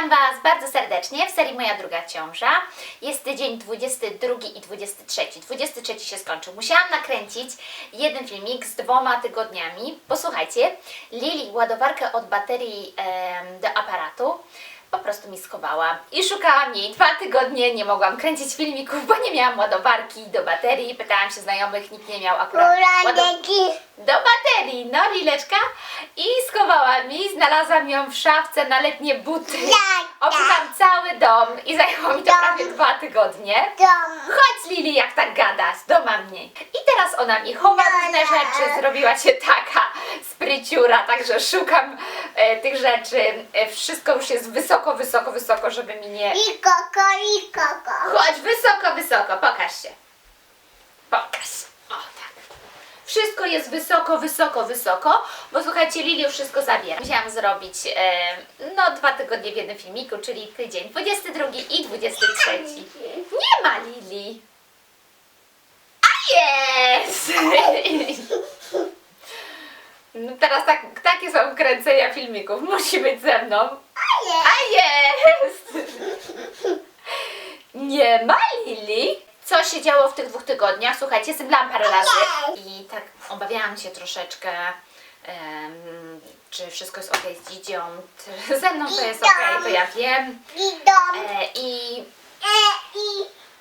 Witam Was bardzo serdecznie w serii Moja druga ciąża. Jest tydzień 22 i 23. 23 się skończył. Musiałam nakręcić jeden filmik z dwoma tygodniami. Posłuchajcie, Lili ładowarkę od baterii em, do aparatu po prostu mi schowała i szukałam jej dwa tygodnie, nie mogłam kręcić filmików, bo nie miałam ładowarki do baterii. Pytałam się znajomych, nikt nie miał akurat ładowarki do baterii, no Lileczka i schowała mi, znalazłam ją w szafce na letnie buty. Obszukałam cały dom i zajęło mi to prawie dwa tygodnie. Chodź Lili, jak tak gadasz, doma mnie. I teraz ona mi chowa No, różne no. rzeczy, zrobiła się taka spryciura, także szukam tych rzeczy. E, wszystko już jest wysoko, wysoko, wysoko, żeby mi nie... I koko, i koko. Chodź, wysoko, wysoko, pokaż się. Pokaż. O, tak. Wszystko jest wysoko, wysoko, wysoko, bo słuchajcie, Lili już wszystko zabiera. Musiałam zrobić e, no dwa tygodnie w jednym filmiku, czyli tydzień 22 i 23. Nie ma Lili. A jest! No teraz tak, takie są kręcenia filmików. Musi być ze mną. A jest! Nie ma Lili. Co się działo w tych dwóch tygodniach? Słuchajcie, zemdlałam parę razy i tak obawiałam się troszeczkę, em, czy wszystko jest ok z Dzidzią. Czy Ze mną to jest ok, to ja wiem. E, I E, i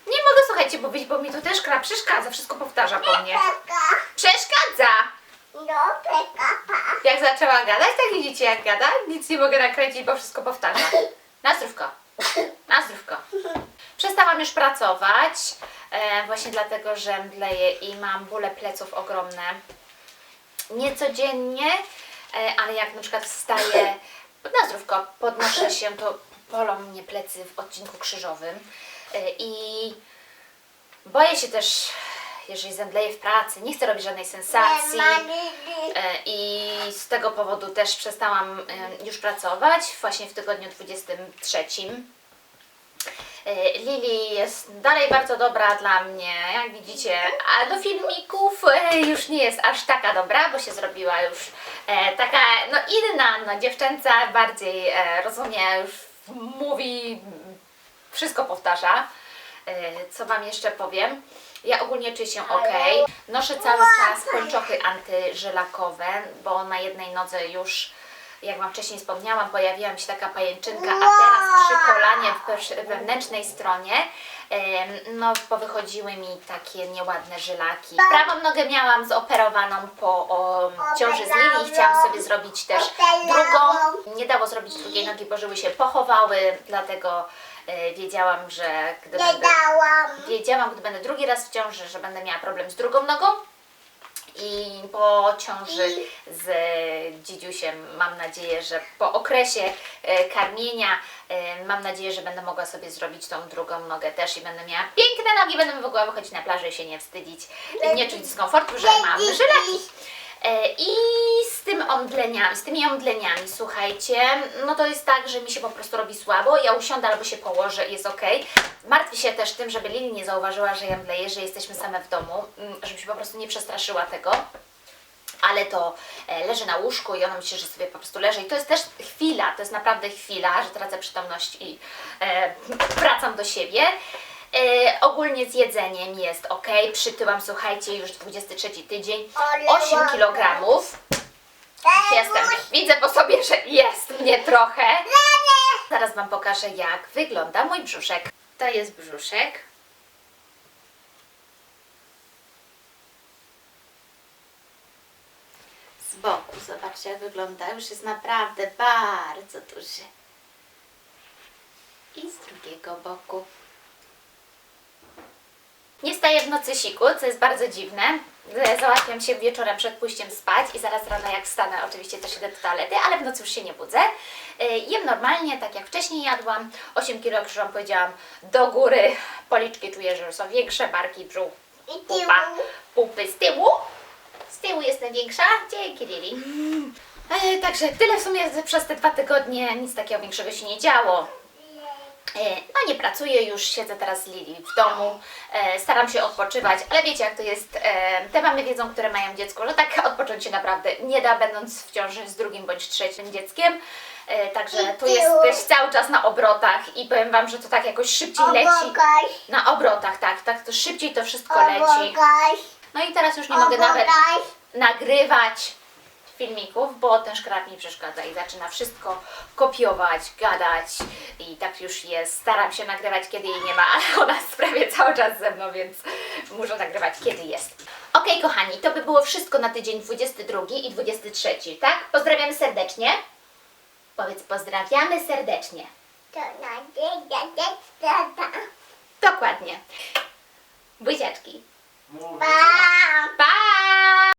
nie mogę, słuchajcie, mówić, bo mi to też gra przeszkadza, wszystko powtarza po mnie. Przeszkadza! No, pekapa. Jak zaczęła gadać, tak widzicie jak gada, nic nie mogę nakręcić, bo wszystko powtarza. Na zdrówko. Na zdrówko. Przestałam już pracować, e, właśnie dlatego, że mdleję i mam bóle pleców ogromne. Nie codziennie, e, ale jak na przykład wstaję, na zdrówko, podnoszę się, to bolą mnie plecy w odcinku krzyżowym. E, I boję się też, jeżeli zemdleję w pracy, nie chcę robić żadnej sensacji. E, I z tego powodu też przestałam już pracować, właśnie w tygodniu 23. E, Lili jest dalej bardzo dobra dla mnie, jak widzicie, a do filmików e, już nie jest aż taka dobra, bo się zrobiła już taka, no inna, no dziewczęca, bardziej rozumie, już mówi, wszystko powtarza. Co Wam jeszcze powiem? Ja ogólnie czuję się ok. Noszę cały czas pończochy antyżelakowe, bo na jednej nodze już, jak Wam wcześniej wspomniałam, pojawiła mi się taka pajęczynka, a teraz przy kolanie w wewnętrznej stronie no powychodziły mi takie nieładne żylaki. Prawą nogę miałam zoperowaną po o, ciąży z Lili i chciałam sobie zrobić też drugą. Nie dało zrobić drugiej nogi, bo żyły się pochowały, dlatego wiedziałam, że gdy będę. Wiedziałam, gdy będę drugi raz w ciąży, że będę miała problem z drugą nogą. I po ciąży z dzidziusiem mam nadzieję, że po okresie e, karmienia e, mam nadzieję, że będę mogła sobie zrobić tą drugą nogę też i będę miała piękne nogi, będę mogła wychodzić na plażę i się nie wstydzić i nie czuć dyskomfortu, że mam żylaki. E, I z tym omdleniami, z tymi omdleniami, słuchajcie, no to jest tak, że mi się po prostu robi słabo, ja usiądę albo się położę i jest ok. Martwię się też tym, żeby Lili nie zauważyła, że ja mdleję, że jesteśmy same w domu, mm, żeby się po prostu nie przestraszyła tego. Ale to e, leży na łóżku i ona myśli, że sobie po prostu leży. I to jest też chwila, to jest naprawdę chwila, że tracę przytomność i e, wracam do siebie. E, ogólnie z jedzeniem jest ok. Przytyłam, słuchajcie, już 23 tydzień, Ale 8 ładne. kg. Jestem. Widzę po sobie, że jest mnie trochę. Zaraz Wam pokażę, jak wygląda mój brzuszek. To jest brzuszek. Z boku, zobaczcie jak wygląda. Już jest naprawdę bardzo duży. I z drugiego boku. Nie staję w nocy siku, co jest bardzo dziwne. E, Załatwiam się wieczorem przed pójściem spać i zaraz rano jak wstanę oczywiście też idę do toalety, ale w nocy już się nie budzę. E, Jem normalnie, tak jak wcześniej jadłam. 8 kg, już Wam powiedziałam, do góry. Policzki czuję, że są większe, barki, brzuch, I pupa, pupy z tyłu. Z tyłu jestem większa. Dzięki Lili. E, Także tyle w sumie przez te dwa tygodnie, nic takiego większego się nie działo. E, No nie pracuję już, siedzę teraz z Lili w domu, e, staram się odpoczywać, ale wiecie jak to jest, e, te mamy wiedzą, które mają dziecko, że tak odpocząć się naprawdę nie da, będąc w ciąży z drugim bądź trzecim dzieckiem. Także tu jesteś cały czas na obrotach i powiem Wam, że to tak jakoś szybciej leci. Na obrotach, tak, tak, to szybciej to wszystko leci. No i teraz już nie mogę nawet nagrywać filmików, bo ten szkrab mi przeszkadza i zaczyna wszystko kopiować, gadać i tak już jest. Staram się nagrywać, kiedy jej nie ma, ale ona jest prawie cały czas ze mną, więc muszę nagrywać, kiedy jest. Okej, kochani, to by było wszystko na tydzień 22 i 23, tak? Pozdrawiamy serdecznie. Powiedz, pozdrawiamy serdecznie. To na. Dokładnie. Buziaczki. Pa! Pa!